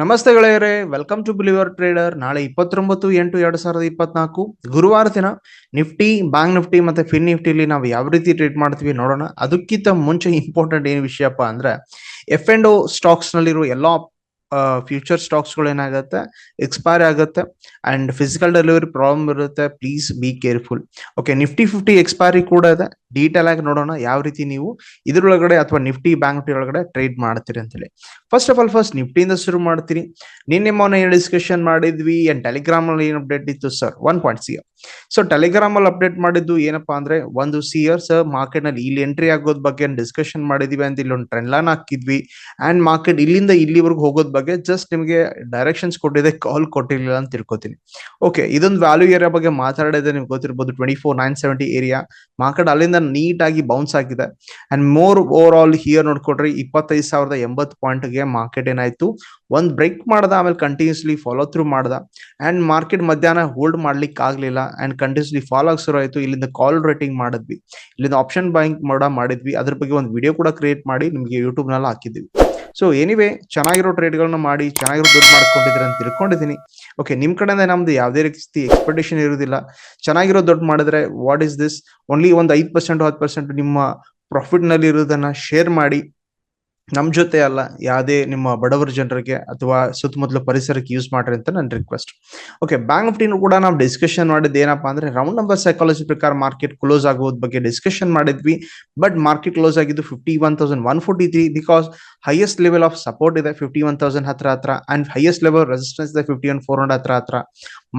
ನಮಸ್ತೆ ಗೆಳೆಯರೇ welcome to believer trader ನಾಳೆ ಇಪ್ಪತ್ತೊಂಬತ್ತು ಎಂಟು ಎರಡ್ ಸಾವಿರದ ಇಪ್ಪತ್ನಾಲ್ಕು. ಗುರುವಾರ ದಿನ ನಿಫ್ಟಿ ಬ್ಯಾಂಕ್ ನಿಫ್ಟಿ ಮತ್ತೆ ಫಿನ್ ನಿಫ್ಟಿಲಿ ನಾವು ಯಾವ ರೀತಿ ಟ್ರೇಡ್ ಮಾಡ್ತೀವಿ ನೋಡೋಣ. ಅದಕ್ಕಿಂತ ಮುಂಚೆ ಇಂಪಾರ್ಟೆಂಟ್ ಏನ್ ವಿಷಯಪ್ಪ ಅಂದ್ರೆ ಎಫ್ ಅಂಡ್ ಸ್ಟಾಕ್ಸ್ ನಲ್ಲಿರುವ ಎಲ್ಲಾ ಫ್ಯೂಚರ್ ಸ್ಟಾಕ್ಸ್ಗಳು ಏನಾಗುತ್ತೆ ಎಕ್ಸ್ಪೈರ್ ಆಗುತ್ತೆ ಅಂಡ್ ಫಿಸಿಕಲ್ ಡೆಲಿವರಿ ಪ್ರಾಬ್ಲಮ್ ಇರುತ್ತೆ. Please be careful okay Nifty fifty expiry ಕೂಡ ಇದೆ. ಡೀಟೇಲ್ ಆಗಿ ನೋಡೋಣ ಯಾವ ರೀತಿ ನೀವು ಇದರೊಳಗಡೆ ಅಥವಾ ನಿಫ್ಟಿ ಬ್ಯಾಂಕ್ ನಿಫ್ಟಿ ಒಳಗಡೆ ಟ್ರೇಡ್ ಮಾಡ್ತೀರಿ ಅಂತೇಳಿ ಫಸ್ಟ್ ಆಫ್ ಆಲ್ ಫಸ್ಟ್ ನಿಫ್ಟಿಯಿಂದ ಶುರು ಮಾಡ್ತೀರಿ. ನಿನ್ನೆ ಮೊನ್ನೆ ಡಿಸ್ಕಷನ್ ಮಾಡಿದ್ವಿ? ಅಂಡ್ ಟೆಲಿಗ್ರಾಮ್ ಅಲ್ಲಿ ಏನು ಅಪ್ಡೇಟ್ ಇತ್ತು sir one point C so Telegram ಅಲ್ಲಿ ಅಪ್ಡೇಟ್ ಮಾಡಿದ್ದು ಏನಪ್ಪಾ ಅಂದ್ರೆ ಒಂದು ಸಿ ಇಯರ್ಸ್ ಮಾರ್ಕೆಟ್ನಲ್ಲಿ ಇಲ್ಲಿ ಎಂಟ್ರಿ ಆಗೋದ್ ಬಗ್ಗೆ ಡಿಸ್ಕಷನ್ ಮಾಡಿದ್ವಿ ಅಂತ ಇಲ್ಲಿ ಒಂದು ಟ್ರೆಂಡ್ ಲೈನ್ ಹಾಕಿದ್ವಿ. ಅಂಡ್ ಮಾರ್ಕೆಟ್ ಇಲ್ಲಿಂದ ಇಲ್ಲಿವರೆಗೂ ಹೋಗೋದ್ ಬಗ್ಗೆ ಜಸ್ಟ್ ನಿಮಗೆ ಡೈರೆಕ್ಷನ್ಸ್ ಕೊಟ್ಟಿದೆ ಕಾಲ್ ಕೊಟ್ಟಿರಲಿಲ್ಲ ಅಂತ ತಿಳ್ಕೊತೀನಿ. ಓಕೆ ಇದೊಂದು ವ್ಯಾಲ್ಯೂ ಏರಿಯಾ ಬಗ್ಗೆ ಮಾತಾಡಿದ್ರೆ ನಿಮ್ಗೆ ಗೊತ್ತಿರ್ಬೋದು. Twenty four nine seventy area market ಅಲ್ಲಿಂದ ನೀಟ್ ಆಗಿ ಬೌನ್ಸ್ ಆಗಿದೆ. And more over all here ನೋಡ್ಕೊಡ್ರಿ, ಇಪ್ಪತ್ತೈದು ಸಾವಿರದ ಎಂಬತ್ತು ಪಾಯಿಂಟ್ಗೆ ಮಾರ್ಕೆಟ್ ಏನಾಯ್ತು? ಒಂದ್ ಬ್ರೇಕ್ ಮಾಡ್ದ, ಆಮೇಲೆ ಕಂಟಿನ್ಯೂಸ್ಲಿ ಫಾಲೋ ಥ್ರೂ ಮಾಡ್ದ. ಅಂಡ್ ಮಾರ್ಕೆಟ್ ಮಧ್ಯಾಹ್ನ ಹೋಲ್ಡ್ ಮಾಡ್ಲಿಕ್ಕೆ ಆಗ್ಲಿಲ್ಲ. ಅಂಡ್ ಕಂಟಿನ್ಯೂಸ್ಲಿ ಫಾಲೋ ಆಗಿ ಶುರು ಆಯ್ತು. ಇಲ್ಲಿಂದ ಕಾಲ್ ರೇಟಿಂಗ್ ಮಾಡಿದ್ವಿ. ಇಲ್ಲಿಂದ ಆಪ್ಷನ್ ಮಾಡ ಮಾಡಿದ್ವಿ. ಅದ್ರ ಬಗ್ಗೆ ಒಂದು ವಿಡಿಯೋ ಕೂಡ ಕ್ರಿಯೇಟ್ ಮಾಡಿ ನಿಮಗೆ ಯೂಟ್ಯೂಬ್ನಲ್ಲಿ ಹಾಕಿದ್ವಿ. ಸೊ ಎನಿವೇ ಚೆನ್ನಾಗಿರೋ ಟ್ರೇಡ್ಗಳನ್ನ ಮಾಡಿ, ಚೆನ್ನಾಗಿರೋ ದುಡ್ಡು ಮಾಡ್ಕೊಂಡಿದ್ರೆ ಅಂತ ತಿಳ್ಕೊಂಡಿದ್ದೀನಿ. ಓಕೆ ನಿಮ್ಮ ಕಡೆಯಿಂದ ನಮ್ದು ಯಾವುದೇ ರೀತಿ ಎಕ್ಸ್ಪೆಕ್ಟೇಷನ್ ಇರುವುದಿಲ್ಲ ಚೆನ್ನಾಗಿರೋ ದುಡ್ಡು ಮಾಡಿದ್ರೆ ವಾಟ್ ಇಸ್ ದಿಸ್ ಓನ್ಲಿ ಒಂದು ಐದು ಪರ್ಸೆಂಟ್ ಹತ್ತು ಪರ್ಸೆಂಟ್ ನಿಮ್ಮ ಪ್ರಾಫಿಟ್ನಲ್ಲಿ ಇರೋದನ್ನ ಶೇರ್ ಮಾಡಿ. ನಮ್ ಜೊತೆ ಅಲ್ಲ, ಯಾವುದೇ ನಿಮ್ಮ ಬಡವರ ಜನರಿಗೆ ಅಥವಾ ಸುತ್ತಮುತ್ತಲ ಪರಿಸರಕ್ಕೆ ಯೂಸ್ ಮಾಡ್ರಿ ಅಂತ ನನ್ನ ರಿಕ್ವೆಸ್ಟ್ ಓಕೆ ಬ್ಯಾಂಕ್ ನಿಫ್ಟಿನೂ ಕೂಡ ನಾವು ಡಿಸ್ಕಷನ್ ಮಾಡಿದ್ದು ಏನಪ್ಪಾ ಅಂದ್ರೆ ರೌಂಡ್ ನಂಬರ್ ಸೈಕಾಲಜಿ ಪ್ರಕಾರ ಮಾರ್ಕೆಟ್ ಕ್ಲೋಸ್ ಆಗೋದ್ ಬಗ್ಗೆ ಡಿಸ್ಕಷನ್ ಮಾಡಿದ್ವಿ. ಬಟ್ ಮಾರ್ಕೆಟ್ ಕ್ಲೋಸ್ ಆಗಿದ್ದು fifty one thousand one forty three because highest level of support ಇದೆ ಫಿಫ್ಟಿ ಒನ್ ತೌಸಂಡ್ ಹತ್ರ ಹತ್ರ ಅಂಡ್ ಹೈಯೆಸ್ಟ್ ಲೆವೆಲ್ ರೆಸಿಸ್ಟೆನ್ಸ್ ಇದೆ ಫಿಫ್ಟಿ ಒನ್ ಫೋರ್ ಹಂಡ್ರೆಡ್ ಹತ್ರ ಹತ್ರ.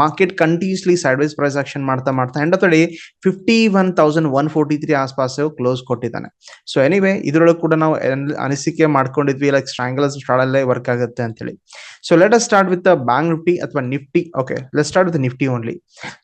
Market continuously sideways price action ಮಾಡ್ತಾ ಮಾಡ್ತಾ end of the day fifty one thousand one forty three ಆಸ್ಪಾಸ್ close ಕೊಟ್ಟಿದ್ದಾನೆ. So anyway ಇದ್ರೊಳಗೆ ಕೂಡ ನಾವು ಅನಿಸಿಕೆ ಮಾಡ್ಕೊಂಡಿದ್ವಿ ಲೈಕ್ ಸ್ಟ್ರಾಂಗಲ್ ಸ್ಟಾಡಲ್ಲೇ ವರ್ಕ್ ಆಗುತ್ತೆ ಅಂತ ಹೇಳಿ so let us start with bank Nifty ಅಥವಾ Nifty okay let start with Nifty only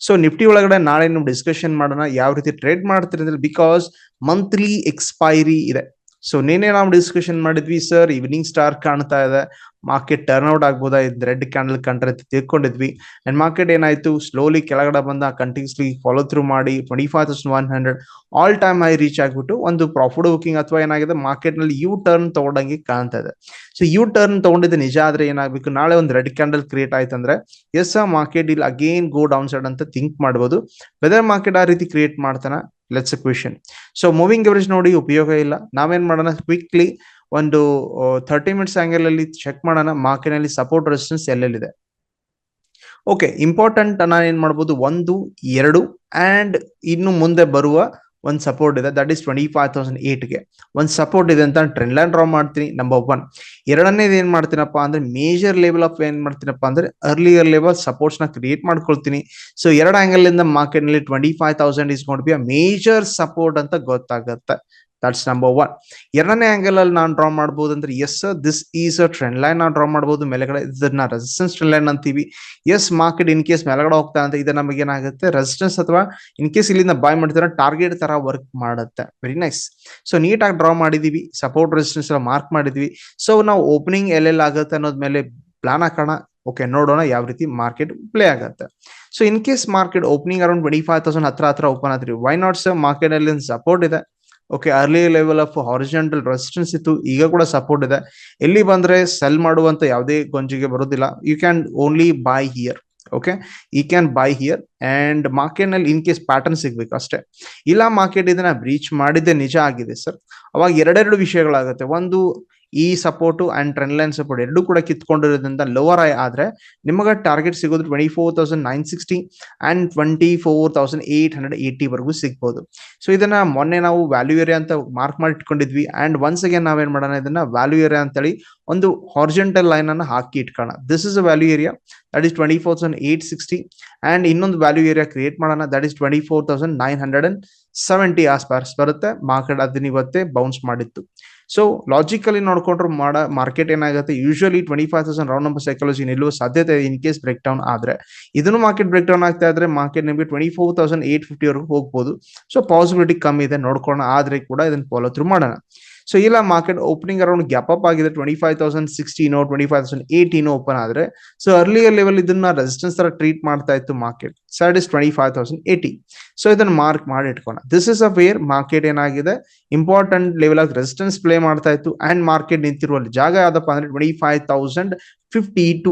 so Nifty ಒಳಗಡೆ ನಾಳೆ ನಾವು ಡಿಸ್ಕಷನ್ ಮಾಡೋಣ, ಯಾವ ರೀತಿ ಟ್ರೇಡ್ ಮಾಡ್ತೀರಿ ಅಂದ್ರೆ ಬಿಕಾಸ್ ಮಂತ್ಲಿ ಎಕ್ಸ್ಪೈರಿ ಇದೆ. ಸೊ ನಿನ್ನೆ ನಾವು ಡಿಸ್ಕಷನ್ ಮಾಡಿದ್ವಿ ಸರ್ ಈವ್ನಿಂಗ್ ಸ್ಟಾರ್ ಕಾಣ್ತಾ ಇದೆ. ಮಾರ್ಕೆಟ್ ಟರ್ನ್ ಔಟ್ ಆಗ್ಬೋದಾ ರೆಡ್ ಕ್ಯಾಂಡಲ್ ಕಂಡ್ರೆ ಅಂತ ತಿಳ್ಕೊಂಡಿದ್ವಿ. ಅಂಡ್ ಮಾರ್ಕೆಟ್ ಏನಾಯ್ತು? ಸ್ಲೋಲಿ ಕೆಳಗಡೆ ಬಂದ ಕಂಟಿನ್ಯೂಸ್ಲಿ ಫಾಲೋ ಥ್ರೂ ಮಾಡಿ twenty five thousand one hundred all time high reach ಆಗ್ಬಿಟ್ಟು, ಒಂದು ಪ್ರಾಫಿಟ್ ಬುಕಿಂಗ್ ಅಥವಾ ಏನಾಗಿದೆ ಮಾರ್ಕೆಟ್ನಲ್ಲಿ ಯು ಟರ್ನ್ ತಗೊಂಡಂಗೆ ಕಾಣ್ತಾ ಇದೆ. ಸೊ ಯು ಟರ್ನ್ ತಗೊಂಡಿದ್ದು ನಿಜ ಆದ್ರೆ ಏನಾಗಬೇಕು? ನಾಳೆ ಒಂದು ರೆಡ್ ಕ್ಯಾಂಡಲ್ ಕ್ರಿಯೇಟ್ ಆಯ್ತಂದ್ರೆ ಎಸ್ ಆ ಮಾರ್ಕೆಟ್ ಇಲ್ಲಿ ಅಗೇನ್ ಗೋ ಡೌನ್ ಸೈಡ್ ಅಂತ ಥಿಂಕ್ ಮಾಡ್ಬೋದು. ವೆದರ್ ಮಾರ್ಕೆಟ್ ಆ ರೀತಿ ಕ್ರಿಯೇಟ್ ಮಾಡ್ತಾನ? Let's question so moving average ನೋಡಿ ಉಪಯೋಗ ಇಲ್ಲ. ನಾವೇನ್ ಮಾಡೋಣ? ಕ್ವಿಕ್ಲಿ ಒಂದು ಥರ್ಟಿ ಮಿನಿಟ್ಸ್ ಆಂಗಲ್ ಅಲ್ಲಿ ಚೆಕ್ ಮಾಡೋಣ. ಮಾರ್ಕೆಟ್ನಲ್ಲಿ ಸಪೋರ್ಟ್ ರೆಸಿಸ್ಟೆನ್ಸ್ ಎಲ್ಲೆಲ್ಲಿದೆ? ಓಕೆ ಇಂಪಾರ್ಟೆಂಟ್ ನಾನು ಏನ್ ಮಾಡ್ಬೋದು? ಒಂದು, ಎರಡು ಅಂಡ್ ಇನ್ನು ಮುಂದೆ ಬರುವ ಒಂದು ಸಪೋರ್ಟ್ ಇದೆ. That is twenty five thousand ಏಟ್ಗೆ ಒಂದು ಸಪೋರ್ಟ್ ಇದೆ ಅಂತ ಟ್ರೆಂಡ್ ಲೈನ್ ಡ್ರಾ ಮಾಡ್ತೀನಿ. ನಂಬರ್ ಒನ್ ಎರಡನೇದು ಏನು ಮಾಡ್ತೀನಪ್ಪ ಅಂದ್ರೆ ಮೇಜರ್ ಲೆವೆಲ್ ಆಫ್ ಏನ್ ಮಾಡ್ತೀನಪ್ಪ ಅಂದ್ರೆ ಅರ್ಲಿಯರ್ ಲೆವೆಲ್ ಸಪೋರ್ಟ್ಸ್ನ ಕ್ರಿಯೇಟ್ ಮಾಡ್ಕೊಳ್ತೀನಿ. ಸೊ ಎರಡು ಆ್ಯಂಗಲ್ ಇಂದ ಮಾರ್ಕೆಟ್ನಲ್ಲಿ twenty five thousand is got be a major support ಅಂತ ಗೊತ್ತಾಗುತ್ತೆ. ದಟ್ಸ್ ನಂಬರ್ ಒನ್ ಎರಡನೇ ಆಂಗಲ್ ಅಲ್ಲಿ ನಾನು ಡ್ರಾ ಮಾಡಬಹುದು ಅಂದ್ರೆ yes this is a trend line ನಾವು ಡ್ರಾ ಮಾಡಬಹುದು ಮೇಲೆಗಡೆ ಇದನ್ನ ರೆಸಿಸ್ಟೆನ್ಸ್ ಟ್ರೆಂಡ್ ಲೈನ್ ಅಂತೀವಿ. ಎಸ್ ಮಾರ್ಕೆಟ್ ಇನ್ ಕೇಸ್ ಮೇಲೆಗಡೆ ಹೋಗ್ತಾ ಅಂತ ಇದು ನಮಗೆ ಏನಾಗುತ್ತೆ ರೆಸಿಸ್ಟೆನ್ಸ್ ಅಥವಾ ಇನ್ ಕೇಸ್ ಇಲ್ಲಿಂದ ಬಾಯ್ ಮಾಡಿದ್ರೆ ಟಾರ್ಗೆಟ್ ತರ ವರ್ಕ್ ಮಾಡುತ್ತೆ. ವೆರಿ ನೈಸ್ ಸೊ ನೀಟಾಗಿ ಡ್ರಾ ಮಾಡಿದೀವಿ ಸಪೋರ್ಟ್ ರೆಸಿಸ್ಟೆನ್ಸ್ ಎಲ್ಲ ಮಾರ್ಕ್ ಮಾಡಿದ್ವಿ. ಸೊ ನಾವು ಓಪನಿಂಗ್ ಎಲ್ಲೆಲ್ಲ ಆಗುತ್ತೆ ಅನ್ನೋದ್ ಮೇಲೆ ಪ್ಲಾನ್ ಹಾಕೋಣ. ಓಕೆ ನೋಡೋಣ ಯಾವ ರೀತಿ ಮಾರ್ಕೆಟ್ ಪ್ಲೇ ಆಗುತ್ತೆ. So in case market opening around twenty five thousand ಹತ್ರ ಹತ್ರ ಓಪನ್ ಆದ್ರಿ ವೈ ನಾಟ್ ಸರ್ ಮಾರ್ಕೆಟ್ ಅಲ್ಲಿ ಸಪೋರ್ಟ್ ಇದೆ. Okay early level of horizontal resistance ಇತ್ತು. ಈಗ ಕೂಡ ಸಪೋರ್ಟ್ ಇದೆ. ಎಲ್ಲಿ ಬಂದ್ರೆ ಸೆಲ್ ಮಾಡುವಂತ ಯಾವುದೇ ಗೊಂಜಿಗೆ ಬರೋದಿಲ್ಲ. You can only buy here okay ಈ ಕ್ಯಾನ್ ಬೈ ಹಿಯರ್ ಅಂಡ್ ಮಾರ್ಕೆಟ್ನಲ್ಲಿ ಇನ್ ಕೇಸ್ ಪ್ಯಾಟರ್ನ್ ಸಿಗ್ಬೇಕು ಅಷ್ಟೇ. ಇಲ್ಲ ಮಾರ್ಕೆಟ್ ಇದನ್ನ ಬ್ರೀಚ್ ಮಾಡಿದ್ದೆ ನಿಜ ಆಗಿದೆ ಸರ್ ಅವಾಗ ಎರಡೆರಡು ವಿಷಯಗಳಾಗುತ್ತೆ. ಒಂದು ಈ support and trend line support ಎರಡು ಕೂಡ ಕಿತ್ಕೊಂಡಿರೋದ್ರಿಂದ ಲೋವರ್ ಐ ಆದ್ರೆ ನಿಮಗೆ ಟಾರ್ಗೆಟ್ ಸಿಗೋದು twenty four thousand nine sixty and twenty four thousand eight hundred eighty ವರೆಗೂ ಸಿಗ್ಬೋದು. ಸೊ ಇದನ್ನ ಮೊನ್ನೆ ನಾವು ವ್ಯಾಲ್ಯೂ ಏರಿಯಾ ಅಂತ ಮಾರ್ಕ್ ಮಾಡಿ ಇಟ್ಕೊಂಡಿದ್ವಿ ಅಂಡ್ ಒನ್ಸ್ ಅಗೇನ್ ನಾವೇನ್ ಮಾಡೋಣ, ಇದನ್ನ ವ್ಯಾಲ್ಯೂ ಏರಿಯಾ ಅಂತೇಳಿ ಒಂದು ಹಾರ್ಜೆಂಟಲ್ ಲೈನ್ ಅನ್ನು ಹಾಕಿ ಇಟ್ಕೋಣ this is a value area that is twenty four thousand eight sixty and ಇನ್ನೊಂದು ವ್ಯಾಲ್ಯೂ ಏರಿಯಾ ಕ್ರಿಯೇಟ್ ಮಾಡೋಣ. That is twenty four thousand nine hundred and seventy ಆಸ್ಪಾಸ್ ಬರುತ್ತೆ. ಮಾರ್ಕೆಟ್ ಅದನ್ನ ಇವತ್ತೇ ಬೌನ್ಸ್ ಮಾಡಿತ್ತು. ಸೊ ಲಾಜಿಕಲಿ ನೋಡ್ಕೊಂಡ್ರೆ ಮಾಡ ಮಾರ್ಕೆಟ್ ಏನಾಗುತ್ತೆ? Usually twenty five thousand round number psychology ನಿಲ್ಲುವ ಸಾಧ್ಯತೆ ಇದೆ ಇನ್ ಕೇಸ್ ಬ್ರೇಕ್ ಡೌನ್ ಆದ್ರೆ. ಇದನ್ನು ಮಾರ್ಕೆಟ್ ಬ್ರೇಕ್ ಡೌನ್ ಆಗ್ತಾ ಇದ್ರೆ ಮಾರ್ಕೆಟ್ ನಿಮಗೆ twenty four thousand eight fifty ವರೆಗೂ ಹೋಗ್ಬೋದು. ಸೊ ಪಾಸಿಬಿಲಿಟಿ ಕಮ್ಮಿ ಇದೆ. ನೋಡ್ಕೊಳ್ಳೋಣ. ಆದ್ರೆ ಕೂಡ ಇದನ್ನ ಫಾಲೋ ಥ್ರೂ ಮಾಡೋಣ. ಸೊ ಇಲ್ಲ market opening around gap up ಆಗಿದೆ ಟ್ವೆಂಟಿ ಫೈವ್ ತೌಸಂಡ್ ಸಿಕ್ಸ್ಟೀನೋ ಟ್ವೆಂಟಿ ಫೈವ್ ತೌಸಂಡ್ ಏಯ್ಟೀನೋ ಓಪನ್ ಆದ್ರೆ ಸೊ ಅರ್ಲಿಯರ್ ಲೆವೆಲ್ ಇದನ್ನ ರೆಸಿಸ್ಟೆನ್ಸ್ ತರ ಟ್ರೀಟ್ ಮಾಡ್ತಾ ಇತ್ತು market side is twenty five thousand eighty so ಇದನ್ನ ಮಾರ್ಕ್ ಮಾಡಿ ಇಟ್ಕೋಣ this is a where market ಏನಾಗಿದೆ ಇಂಪಾರ್ಟೆಂಟ್ ಲೆವೆಲ್ ಆಗಿ ರೆಸಿಸ್ಟೆನ್ಸ್ ಪ್ಲೇ ಮಾಡ್ತಾ ಇತ್ತು ಅಂಡ್ ಮಾರ್ಕೆಟ್ ನಿಂತಿರುವ ಜಾಗ ಯಾವ್ದಪ್ಪ ಅಂದ್ರೆ twenty five thousand fifty two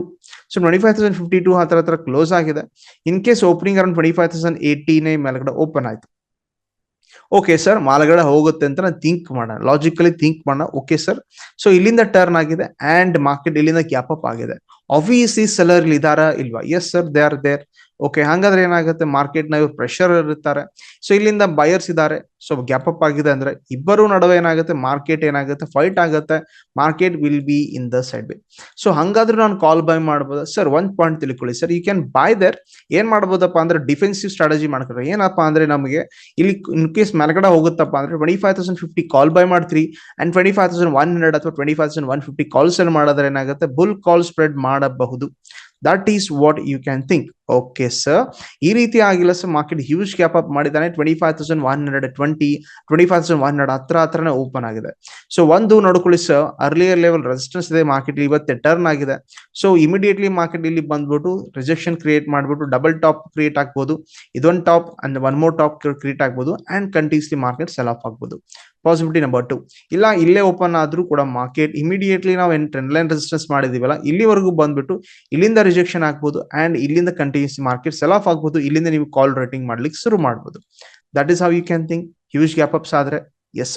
so twenty five thousand fifty two ಹತ್ರ ಹತ್ರ ಕ್ಲೋಸ್ ಆಗಿದೆ in case opening around twenty five thousand ಏಯ್ಟಿನೇ ಮೇಲ್ಗಡೆ ಓಪನ್ ಆಯ್ತು ಓಕೆ ಸರ್ ಮಾಲ್ಗಡೆ ಹೋಗುತ್ತೆ ಅಂತ ನಾನು ಥಿಂಕ್ ಮಾಡೋಣ ಲಾಜಿಕಲಿ ಥಿಂಕ್ ಮಾಡೋಣ ಓಕೆ ಸರ್ ಸೊ ಇಲ್ಲಿಂದ ಟರ್ನ್ ಆಗಿದೆ ಅಂಡ್ ಮಾರ್ಕೆಟ್ ಇಲ್ಲಿಂದ ಕ್ಯಾಪ್ ಅಪ್ ಆಗಿದೆ. ಆಬ್ವಿಯಸ್ಲಿ ಸೆಲರ್ ಇದಾರಾ ಇಲ್ವಾ? Yes sir they are there okay ಹಂಗಾದ್ರೆ ಏನಾಗುತ್ತೆ? ಮಾರ್ಕೆಟ್ನ ಪ್ರೆಷರ್ ಇರುತ್ತಾರೆ. ಸೊ ಇಲ್ಲಿಂದ ಬಯರ್ಸ್ ಇದ್ದಾರೆ ಸೊ ಗ್ಯಾಪ್ ಅಪ್ ಆಗಿದೆ ಅಂದ್ರೆ ಇಬ್ಬರು ನಡುವೆ ಏನಾಗುತ್ತೆ? ಮಾರ್ಕೆಟ್ ಏನಾಗುತ್ತೆ? ಫೈಟ್ ಆಗುತ್ತೆ. Market will be in the side be so ಹಂಗಾದ್ರೂ ನಾನು ಕಾಲ್ ಬೈ ಮಾಡ್ಬೋದು? ಸರ್ ಒಂದ್ ಪಾಯಿಂಟ್ ತಿಳ್ಕೊಳ್ಳಿ. Sir you can buy there ಏನ್ ಮಾಡ್ಬೋದಪ್ಪ ಅಂದ್ರೆ ಡಿಫೆನ್ಸಿವ್ ಸ್ಟ್ರಾಟಜಿ ಮಾಡ್ಕೊಳ್ಳಿ. ಏನಪ್ಪ ಅಂದ್ರೆ ನಮಗೆ ಇಲ್ಲಿ ಇನ್ ಕೇಸ್ ಮೇಲ್ಗಡೆ ಹೋಗುತ್ತಪ್ಪ ಅಂದ್ರೆ twenty five thousand fifty call buy ಮಾಡ್ತೀರಿ. And twenty five thousand one hundred ಅಥವಾ twenty five thousand one fifty calls sell ಮಾಡಿದ್ರೆ ಏನಾಗುತ್ತೆ? ಬುಲ್ ಕಾಲ್ ಸ್ಪ್ರೆಡ್ ಮಾಡಬಹುದು. That is what you can think okay sir ಈ ರೀತಿ ಆಗಿಲ್ಲ sir market huge gap up ಮಾಡಿದ್ದಾನೆ. Twenty five thousand one hundred twenty twenty five thousand one hundred ಹತ್ರ ಹತ್ರನೇ open ಆಗಿದೆ. ಸೊ ಒಂದು ನೋಡ್ಕೊಳ್ಳಿ ಸರ್ ಅರ್ಲಿಯರ್ ಲೆವೆಲ್ ರೆಸಿಸ್ಟೆನ್ಸ್ ಇದೆ ಮಾರ್ಕೆಟ್ ಇವತ್ತೆ ಟರ್ನ್ ಆಗಿದೆ. ಸೊ ಇಮಿಡಿಯೇಟ್ಲಿ ಮಾರ್ಕೆಟ್ ಇಲ್ಲಿ ಬಂದ್ಬಿಟ್ಟು ರಿಜೆಕ್ಷನ್ ಕ್ರಿಯೇಟ್ ಮಾಡ್ಬಿಟ್ಟು ಡಬಲ್ ಟಾಪ್ ಕ್ರಿಯೇಟ್ ಆಗ್ಬೋದು, ಇದೊಂದು top and one more top create ಆಗ್ಬೋದು and continuously market sell off ಆಗ್ಬೋದು. ಪಾಸಿಬಿಲಿಟಿ ನಂಬರ್ ಟು ಇಲ್ಲ, ಇಲ್ಲೇ ಓಪನ್ ಆದ್ರೂ ಕೂಡ ಮಾರ್ಕೆಟ್ ಇಮಿಡಿಯೇಟ್ಲಿ ನಾವು ಏನ್ ಟ್ರೆಂಡ್ ಲೈನ್ ರೆಸಿಸ್ಟೆನ್ಸ್ ಮಾಡಿದೀವಲ್ಲ, ಇಲ್ಲಿವರೆಗೂ ಬಂದ್ಬಿಟ್ಟು ಇಲ್ಲಿಂದ ರಿಜೆಕ್ಷನ್ ಆಗ್ಬೋದು ಅಂಡ್ ಇಲ್ಲಿಂದ ಕಂಟಿನ್ಯೂಸ್ ಮಾರ್ಕೆಟ್ ಸೆಲ್ ಆಫ್ ಇಲ್ಲಿಂದ ನೀವು ಕಾಲ್ ರೇಟಿಂಗ್ ಮಾಡ್ಲಿಕ್ಕೆ ಶುರು ಮಾಡ್ಬೋದು. That is how you can think huge gap ups ಆದ್ರೆ yes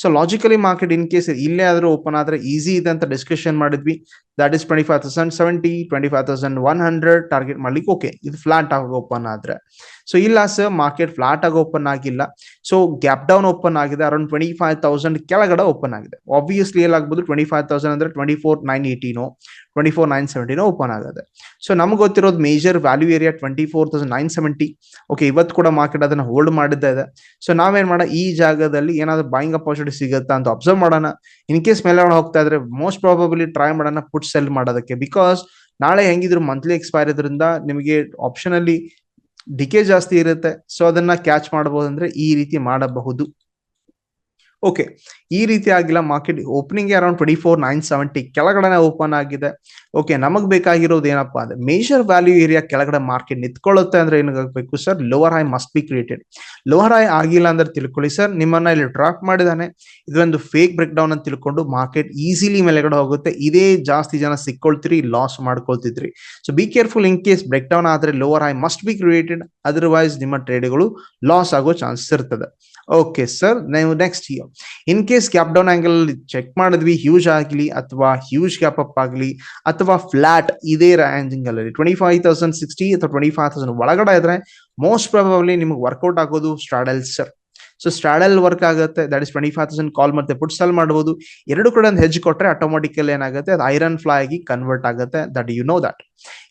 so logically market in case ಇಲ್ಲೇ ಆದ್ರೂ ಓಪನ್ ಆದ್ರೆ ಈಸಿ ಇದೆ ಅಂತ ಡಿಸ್ಕಷನ್ ಮಾಡಿದ್ವಿ. That is twenty five thousand seventy twenty five thousand one hundred target ಮಾಡ್ಲಿಕ್ಕೆ ಓಕೆ ಇದು flat ಆಗಿ ಓಪನ್ ಆದ್ರೆ. ಸೊ ಇಲ್ಲ ಸರ್ ಮಾರ್ಕೆಟ್ ಫ್ಲಾಟ್ ಆಗಿ ಓಪನ್ ಆಗಿಲ್ಲ. ಸೊ ಗ್ಯಾಪ್ ಡೌನ್ ಓಪನ್ ಆಗಿದೆ. ಅರೌಂಡ್ ಟ್ವೆಂಟಿ ಫೈವ್ ತೌಸಂಡ್ ಕೆಳಗಡೆ ಓಪನ್ ಆಗಿದೆ. ಆಬ್ವಿಯಸ್ಲಿ ಏನಾಗ್ಬೋದು ಟ್ವೆಂಟಿ ಫೈವ್ ತೌಸಂಡ್ ಅಂದ್ರೆ ಟ್ವೆಂಟಿ ಫೋರ್ ನೈನ್ ಏಯ್ಟೀನೋ ಟ್ವೆಂಟಿ ಫೋರ್ ನೈನ್ ಸೆವೆಂಟಿನೋ ಓಪನ್ ಆಗಿದೆ. ಸೊ ನಮ್ಗೆ ಗೊತ್ತಿರೋದು major value area twenty four thousand nine seventy okay ಇವತ್ತು ಕೂಡ ಮಾರ್ಕೆಟ್ ಅದನ್ನ ಹೋಲ್ಡ್ ಮಾಡಿದ್ದ ಇದೆ. ಸೊ ನಾವೇನ್ ಮಾಡೋ ಈ ಜಾಗದಲ್ಲಿ ಏನಾದ್ರು ಬಾಯಿಂಗ್ ಅಪಾರ್ಚುನಿಟಿ ಸಿಗುತ್ತಾ ಅಂತ ಅಬ್ಸರ್ವ್ ಮಾಡೋಣ. ಇನ್ ಕೇಸ್ ಮೇಲೆ ಹೋಗ್ತಾ ಇದ್ರೆ ಮೋಸ್ಟ್ ಪ್ರಾಬಬಲಿ ಟ್ರೈ ಮಾಡೋಣ. ಪುಟ್ ಸೆಲ್ ಮಾಡೋದಕ್ಕೆ. ಬಿಕಾಸ್ ನಾಳೆ ಹೆಂಗಿದ್ರು ಮಂತ್ಲಿ ಎಕ್ಸ್ಪೈರ್ ಇದ್ರಿಂದ ನಿಮಗೆ ಆಪ್ಷನ್ ಅಲ್ಲಿ ಡಿಕೆ ಜಾಸ್ತಿ ಇರುತ್ತೆ. ಸೊ ಅದನ್ನ ಕ್ಯಾಚ್ ಮಾಡಬಹುದು ಅಂದ್ರೆ ಈ ರೀತಿ ಮಾಡಬಹುದು. ಓಕೆ ಈ ರೀತಿ ಆಗಿಲ್ಲ. Market opening around twenty four nine seventy ಕೆಳಗಡೆ ಓಪನ್ ಆಗಿದೆ. ಓಕೆ ನಮಗ್ ಬೇಕಾಗಿರೋದು ಏನಪ್ಪಾ ಅಂದ್ರೆ ಮೇಜರ್ ವ್ಯಾಲ್ಯೂ ಏರಿಯಾ ಕೆಳಗಡೆ ಮಾರ್ಕೆಟ್ ನಿಂತ್ಕೊಳ್ಳುತ್ತೆ ಅಂದ್ರೆ ಏನಾಗಬೇಕು sir lower high must be created lower high ಆಗಿಲ್ಲ ಅಂದ್ರೆ ತಿಳ್ಕೊಳ್ಳಿ ಸರ್ ನಿಮ್ಮನ್ನ ಇಲ್ಲಿ ಡ್ರಾಪ್ ಮಾಡಿದಾನೆ. ಇದೊಂದು ಫೇಕ್ ಬ್ರೇಕ್ ಡೌನ್ ಅಂತ ತಿಳ್ಕೊಂಡು ಮಾರ್ಕೆಟ್ ಈಸಿಲಿ ಮೇಲೆಗಡೆ ಹೋಗುತ್ತೆ. ಇದೇ ಜಾಸ್ತಿ ಜನ ಸಿಕ್ಕೊಳ್ತೀರಿ loss ಮಾಡ್ಕೊಳ್ತಿದ್ರಿ. So be careful in case break down ಆದ್ರೆ lower high must be created otherwise ನಿಮ್ಮ ಟ್ರೇಡ್ಗಳು ಲಾಸ್ ಆಗೋ ಚಾನ್ಸಸ್ ಇರ್ತದೆ. ಓಕೆ ಸರ್ ನೀವು next year in case gap down angle check ಮಾಡಿದ್ವಿ. ಹ್ಯೂಜ್ ಆಗಲಿ ಅಥವಾ ಹ್ಯೂಜ್ ಗ್ಯಾಪ್ ಅಪ್ ಆಗಲಿ ಅಥವಾ ಫ್ಲಾಟ್ ಇದೇ ರ್ಯಾಂಜಿಂಗ್ ಅಲ್ಲಿ. ಟ್ವೆಂಟಿ ಫೈವ್ ತೌಸಂಡ್ ಸಿಕ್ಸ್ಟಿ ಅಥವಾ ಟ್ವೆಂಟಿ ಫೈವ್ ತೌಸಂಡ್ ಒಳಗಡೆ ಇದ್ರೆ ಮೋಸ್ಟ್ ಪ್ರಾಬಬ್ಲಿ ನಿಮ್ಗೆ ವರ್ಕೌಟ್ ಆಗೋದು straddle sir so straddle work ಆಗುತ್ತೆ. That is twenty five thousand call ಮತ್ತೆ ಪುಟ್ ಸೆಲ್ ಮಾಡಬಹುದು ಎರಡು ಕಡೆ ಒಂದು ಹೆಜ್ ಕೊಟ್ಟರೆ ಆಟೋಮೆಟಿಕಲ್ ಏನಾಗುತ್ತೆ? ಅದು ಐರನ್ ಫ್ಲೈ ಆಗಿ ಕನ್ವರ್ಟ್ ಆಗುತ್ತೆ. ದಟ್ ಯು ನೋ ದಟ್